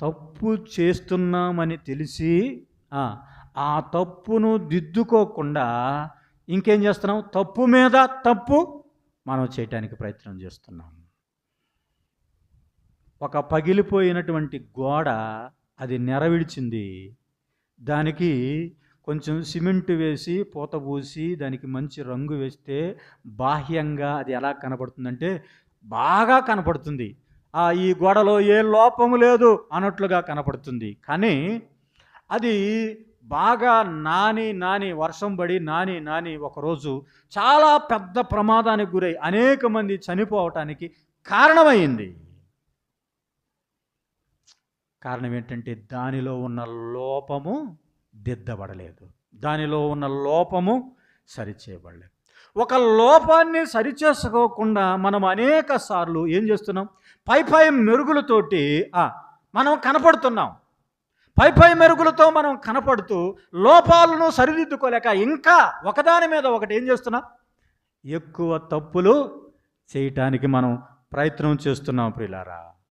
తప్పు చేస్తున్నామని తెలిసి ఆ, తప్పును దిద్దుకోకుండా ఇంకేం చేస్తున్నాం? తప్పు మీద తప్పు మనం చేయటానికి ప్రయత్నం చేస్తున్నాం. ఒక పగిలిపోయినటువంటి గోడ అది నెరవిడిచింది. దానికి కొంచెం సిమెంట్ వేసి పూత పూసి దానికి మంచి రంగు వేస్తే బాహ్యంగా అది ఎలా కనపడుతుందంటే బాగా కనపడుతుంది. ఆ ఈ గోడలో ఏ లోపము లేదు అన్నట్లుగా కనపడుతుంది. కానీ అది బాగా నాని నాని వర్షం పడి నాని నాని ఒకరోజు చాలా పెద్ద ప్రమాదానికి గురై అనేక మంది చనిపోవటానికి కారణమైంది. కారణం ఏంటంటే దానిలో ఉన్న లోపము దిద్దబడలేదు. దానిలో ఉన్న లోపము సరిచేయబడలేదు. ఒక లోపాన్ని సరిచేసుకోకుండా మనం అనేక సార్లు ఏం చేస్తున్నాం? పై పై మెరుగులతోటి మనం కనపడుతున్నాం. పై పై మెరుగులతో మనం కనపడుతూ లోపాలను సరిదిద్దుకోలేక ఇంకా ఒకదాని మీద ఒకటి ఏం చేస్తున్నాం? ఎక్కువ తప్పులు చేయటానికి మనం ప్రయత్నం చేస్తున్నాం ప్రిలారా